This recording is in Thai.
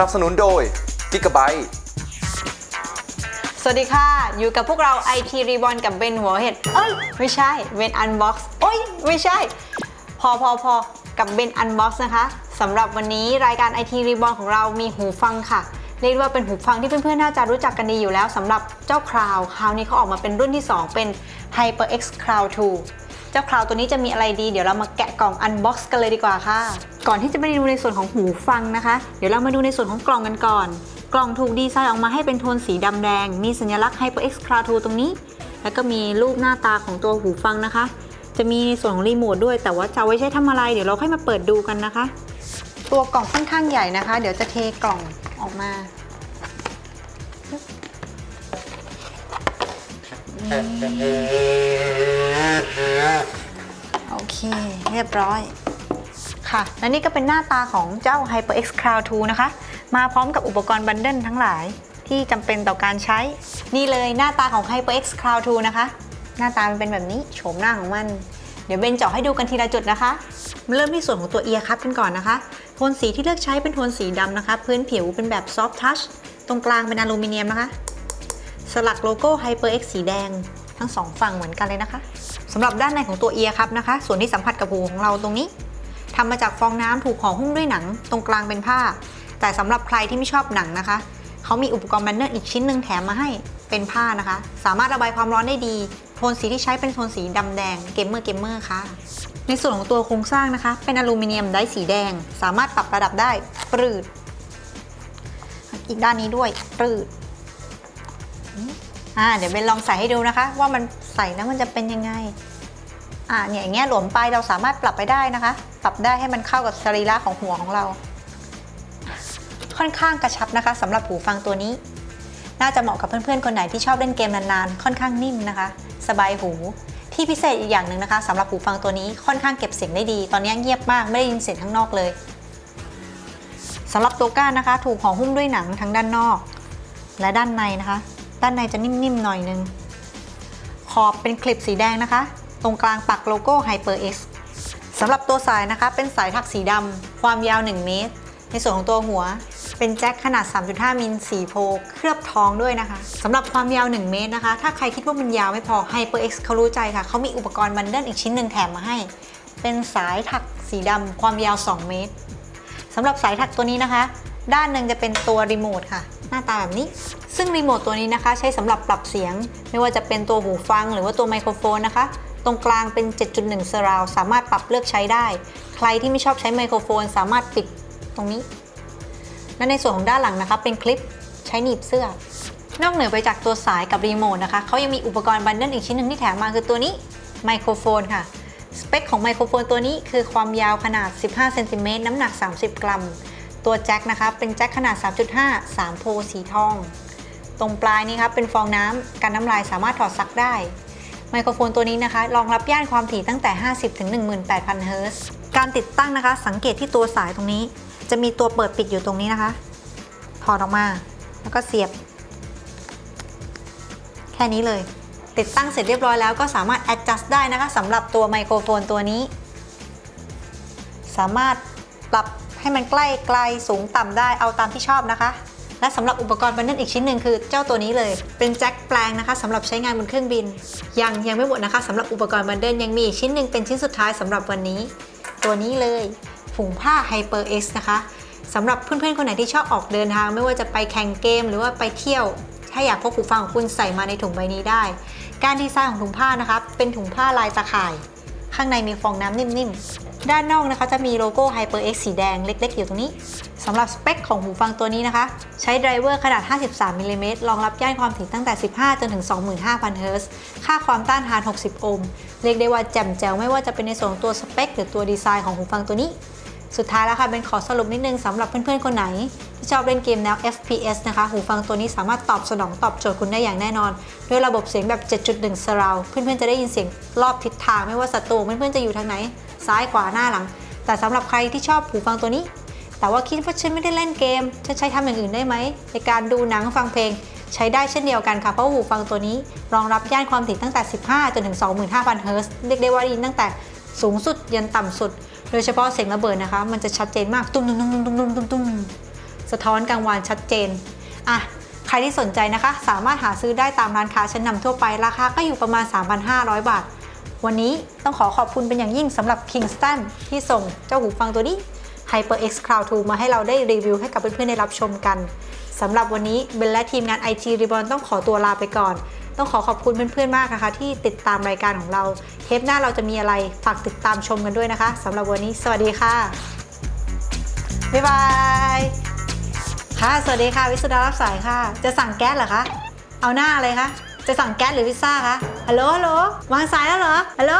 นับสนุนโดย Gigabyte สวัสดีค่ะ อยู่กับพวกเรา IT Reborn กับเบนหัวเห็ด เอ้ย ไม่ใช่ เบน Unbox โอ้ย ไม่ใช่ พอพอพอกับเบน Unbox นะคะสำหรับวันนี้รายการ IT Reborn ของเรามีหูฟังค่ะ เรียกว่าเป็นหูฟังที่เพื่อนๆ น่าจะรู้จักกันดีอยู่แล้วสำหรับเจ้าคราว คราวนี้เขาออกมาเป็นรุ่นที่ 2 เป็น HyperX Cloud 2 เจ้าคราวตัวนี้จะมีอะไรดี เดี๋ยวเรามาแกะกล่อง Unbox กันเลยดีกว่าค่ะ ก่อนที่จะไปดูในส่วนของหูฟังนะคะ เดี๋ยวเรามาดูในส่วนของกล่องกันก่อน กล่องถูกดีไซน์ออกมาให้เป็นโทนสีดำแดง มีสัญลักษณ์ HyperX Cloud 2ตรงนี้ แล้วก็มีรูปหน้าตาของตัวหูฟังนะคะ จะมีในส่วนของรีโมทด้วย แต่ว่าจะเอาไว้ใช้ทำอะไร เดี๋ยวเราค่อยมาเปิดดูกันนะคะ ตัวกล่องค่อนข้างใหญ่นะคะ เดี๋ยวจะเทกล่องออกมา โอเค เรียบร้อย ค่ะ และนี่ก็เป็นหน้าตาของเจ้า HyperX Cloud 2 นะคะ มาพร้อมกับอุปกรณ์บันเดิลทั้งหลายที่จำเป็นต่อการใช้ นี่เลยหน้าตาของ HyperX Cloud 2 นะคะ หน้าตามันเป็นแบบนี้โฉมหน้าของมัน เดี๋ยวเบนเจาะให้ดูกันทีละจุดนะคะ มาเริ่มที่ส่วนของตัวเอียร์คัพกันก่อนนะคะ โทนสีที่เลือกใช้เป็นโทนสีดำนะคะ พื้นผิวเป็นแบบ Soft Touch ตรงกลางเป็นอลูมิเนียมนะคะ สลักโลโก้ HyperX สีแดง ทั้งสองฝั่งเหมือนกันเลยนะคะสำหรับด้านในของตัวเอียครับนะคะ ส่วนที่สัมผัสกับหูของเราตรงนี้ทำมาจากฟองน้ำถูกห่อหุ้มด้วยหนัง ตรงกลางเป็นผ้า แต่สำหรับใครที่ไม่ชอบหนังนะคะเขามีอุปกรณ์แบนเนอร์อีกชิ้นหนึ่งแถมมาให้เป็นผ้านะคะ สามารถระบายความร้อนได้ดี โทนสีที่ใช้เป็นโทนสีดำแดงเกมเมอร์เกมเมอร์ค่ะ ในส่วนของตัวโครงสร้างนะคะ เป็นอลูมิเนียมได้สีแดง สามารถปรับระดับได้ปรืด อีกด้านนี้ด้วยปรืด อ่าเดี๋ยวเบนลองใส่ให้ดูนะคะ ว่ามันใส่แล้วมันจะเป็นยังไงอ่าเนี่ยอย่างเงี้ยหลวมไปเราสามารถปรับไปได้นะคะ ปรับได้ให้มันเข้ากับสรีระของหัวของเรา ค่อนข้างกระชับนะคะสำหรับหูฟังตัวนี้ น่าจะเหมาะกับเพื่อนๆคนไหนที่ชอบเล่นเกมนานๆ ค่อนข้างนิ่มนะคะ สบายหูที่พิเศษอีกอย่างหนึ่งนะคะสำหรับหูฟังตัวนี้ค่อนข้างเก็บเสียงได้ดี ตอนนี้เงียบมากไม่ได้ยินเสียงข้างนอกเลยสำหรับตัวก้านนะคะ ถูกห่อหุ้มด้วยหนังทั้งด้านนอก และด้านในนะคะ ด้านในจะนิ่มๆหน่อยนึง ขอบเป็นคลิปสีแดงนะคะ ตรงกลางปักโลโก้ HyperX สำหรับตัวสายนะคะเป็นสายถักสีดำความยาว 1 เมตร ในส่วนของตัวหัว เป็นแจ็คขนาด 3.5 มิลสีโพเคลือบทองด้วยนะคะสำหรับความยาว 1 เมตรนะคะ ถ้าใครคิดว่ามันยาวไม่พอ HyperX เขารู้ใจค่ะ เขามีอุปกรณ์บันเดิลอีกชิ้นหนึ่งแถมมาให้ เป็นสายถักสีดำความยาว 2 เมตรสำหรับสายถักตัวนี้นะคะ ด้านหนึ่งจะเป็นตัวรีโมทค่ะ หน้าตาแบบนี้ ซึ่งรีโมทตัวนี้นะคะใช้สำหรับปรับเสียง ไม่ว่าจะเป็นตัวหูฟังหรือว่าตัวไมโครโฟนนะคะ ตรงกลางเป็น 7.1 surround สามารถปรับเลือกใช้ได้ ใครที่ไม่ชอบใช้ไมโครโฟน สามารถปิดตรงนี้ และในส่วนของด้านหลังนะคะ เป็นคลิปใช้หนีบเสื้อ นอกเหนือไปจากตัวสายกับรีโมทนะคะเขายังมีอุปกรณ์บันเดิลอีกชิ้นหนึ่งที่แถมมาคือตัวนี้ไมโครโฟนค่ะสเปคของไมโครโฟนตัวนี้คือความยาวขนาด 15 เซนติเมตรน้ำหนัก 30 กรัม ตัวแจ็คนะคะเป็นแจ็คขนาด 3.5 3 โพลสีทอง ตรงปลายนี้ครับเป็นฟองน้ำกันน้ำลายสามารถถอดซักได้ ไมโครโฟนตัวนี้นะคะรองรับย่านความถี่ตั้งแต่ 50 ถึง 18,000 เฮิรตซ์การติดตั้งนะคะ สังเกตที่ตัวสายตรงนี้ จะมีตัวเปิดปิดอยู่ตรงนี้นะคะ ถอดออกมา แล้วก็เสียบ แค่นี้เลย ติดตั้งเสร็จเรียบร้อยแล้วก็สามารถ adjust ได้นะคะสำหรับตัวไมโครโฟนตัวนี้ สามารถปรับ ให้มันใกล้ไกลสูงต่ำได้เอาตามที่ชอบนะคะ และสำหรับอุปกรณ์บันเดิลอีกชิ้นหนึ่งคือเจ้าตัวนี้เลย เป็นแจ็คแปลงนะคะสำหรับใช้งานบนเครื่องบิน ยังยังไม่หมดนะคะสำหรับอุปกรณ์บันเดิลยังมีอีกชิ้นหนึ่งเป็นชิ้นสุดท้ายสำหรับวันนี้ ตัวนี้เลยถุงผ้า HyperX นะคะสำหรับเพื่อนๆคนไหนที่ชอบออกเดินทาง ไม่ว่าจะไปแข่งเกมหรือว่าไปเที่ยว ถ้าอยากพกหูฟังของคุณใส่มาในถุงใบนี้ได้ การดีไซน์ของถุงผ้านะคะเป็นถุงผ้าลายตะข่าย ข้างในมีฟองน้ำนิ่มๆ ด้านนอกนะคะจะมีโลโก้ HyperX สีแดงเล็ก ๆ อยู่ตรงนี้สำหรับสเปคของหูฟังตัวนี้นะคะ ใช้ไดรเวอร์ขนาด 53มิลลิเมตรรองรับย่านความถี่ตั้งแต่ 15 จนถึง 25,000 เฮิรตซ์ค่าความต้านทาน 60 โอห์มเรียกได้ว่าแจ่มแจ๋วไม่ว่าจะเป็นในส่วนตัวสเปคหรือตัวดีไซน์ของหูฟังตัวนี้ สุดท้ายแล้วค่ะเป็นขอสรุปนิดนึงสำหรับเพื่อนๆ คนไหน ที่ชอบเล่นเกมแนว FPS นะคะ หูฟังตัวนี้สามารถตอบสนองตอบโจทย์คุณได้อย่างแน่นอน ด้วยระบบเสียงแบบ 7.1 surround เพื่อนๆ จะได้ยินเสียงรอบทิศทางไม่ว่าศัตรูเพื่อนๆ จะอยู่ทางไหน ซ้ายขวาหน้าหลัง แต่สำหรับใครที่ชอบหูฟังตัวนี้ แต่ว่าคิดว่าฉันไม่ได้เล่นเกมฉันใช้ทำอย่างอื่นได้ไหมในการดูหนังฟังเพลงใช้ได้เช่นเดียวกันค่ะ เพราะหูฟังตัวนี้ รองรับย่านความถี่ตั้งแต่ 15 จนถึง 25,000 เฮิรตซ์เรียกได้ว่าได้ยินตั้งแต่สูงสุดยันต่ำสุด โดยเฉพาะเสียงระเบิดนะคะ มันจะชัดเจนมากตุ้มตุ้มตุ้มตุ้มตุ้มตุ้มตุ้มสะท้อนกลางวันชัดเจนอะใครที่สนใจนะคะ สามารถหาซื้อได้ตามร้านค้าชั้นนำทั่วไปราคาก็อยู่ประมาณ 3,500 บาท วันนี้ต้องขอขอบคุณเป็นอย่างยิ่งสำหรับ Kingston ที่ส่งเจ้าหูฟังตัวนี้ HyperX Cloud 2 มาให้เราได้รีวิวให้กับเพื่อนๆได้รับชมกันสำหรับวันนี้เบนและทีมงาน IT Reborn ต้องขอตัวลาไปก่อน ต้องขอขอบคุณเพื่อนๆมากนะคะ ที่ติดตามรายการของเรา เทปหน้าเราจะมีอะไรฝากติดตามชมกันด้วยนะคะสำหรับวันนี้ สวัสดีค่ะ บ๊ายบายค่ะ สวัสดีค่ะ วิสุดารับสายค่ะ จะสั่งแก๊สเหรอคะ เอาหน้าอะไรคะ จะสั่งแก๊สหรือพิซซ่าคะฮัลโหลฮัลโหลวางสายแล้วเหรอฮัลโหล